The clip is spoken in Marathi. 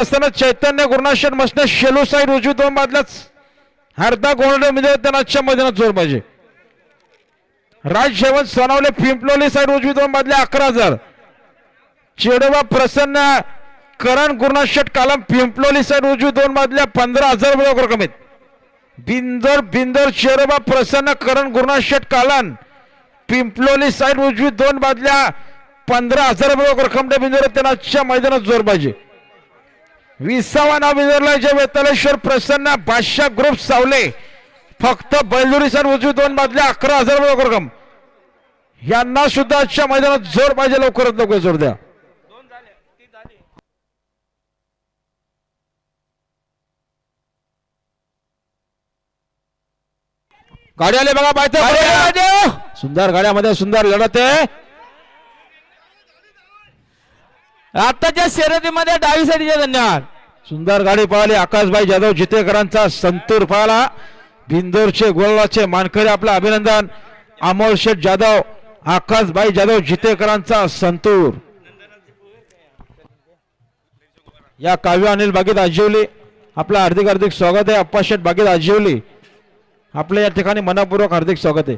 असताना चैतन्य गुरुनाशन मसने शेलू साईड उजवी दोन बाजल्याच हरदा गोंडे म्हणजे त्यांना आजच्या मैदानात जोर पाहिजे. राज शेवंत सोनावले पिंपलोली साईड उजवी दोन बादल्या अकरा हजार. चेडोबा प्रसन्न करण गुरुनाशेट कालम पिंपलोली साईड उजवी दोन बादल्या पंधरा हजार रुपये रक्कम बिंदर बिंदर चेडोबा प्रसन्न करण गुरुनाशेट कालन पिंपलोली साईड उजवी दोन बादल्या पंधरा हजार रुपये रक्कम डे बिंदोर त्यांना आजच्या मैदानात जोर पाहिजे. विसावा नाव जे वेतालेश्वर प्रसन्न बादशाह ग्रुप सावले. फक्त बैलुरी सर उजवी दोन बादल्या अकरा हजार रक्कम यांना सुद्धा आजच्या मैदानात जोर पाहिजे लवकरात लवकर जोर द्या. गाडी आले बघा पाहिजे सुंदर गाड्यामध्ये सुंदर लढत आहे. आताच्या शर्यतीमध्ये डावी साईडचे धन्यवाद. सुंदर गाडी पळाली आकाशभाई जाधव जितेकरांचा संतूर पळाला बिंदोरचे गोलाचे मानकरी आपलं अभिनंदन. अमोल शेठ जाधव आकाशभाई जाधव जितेकरांचा संतूर. या काव्य अनिल बागेत आजीवली. आपलं हार्दिक हार्दिक स्वागत आहे. अप्पा शेठ बागेत आजीवली. आपलं या ठिकाणी मनापूर्वक हार्दिक स्वागत आहे.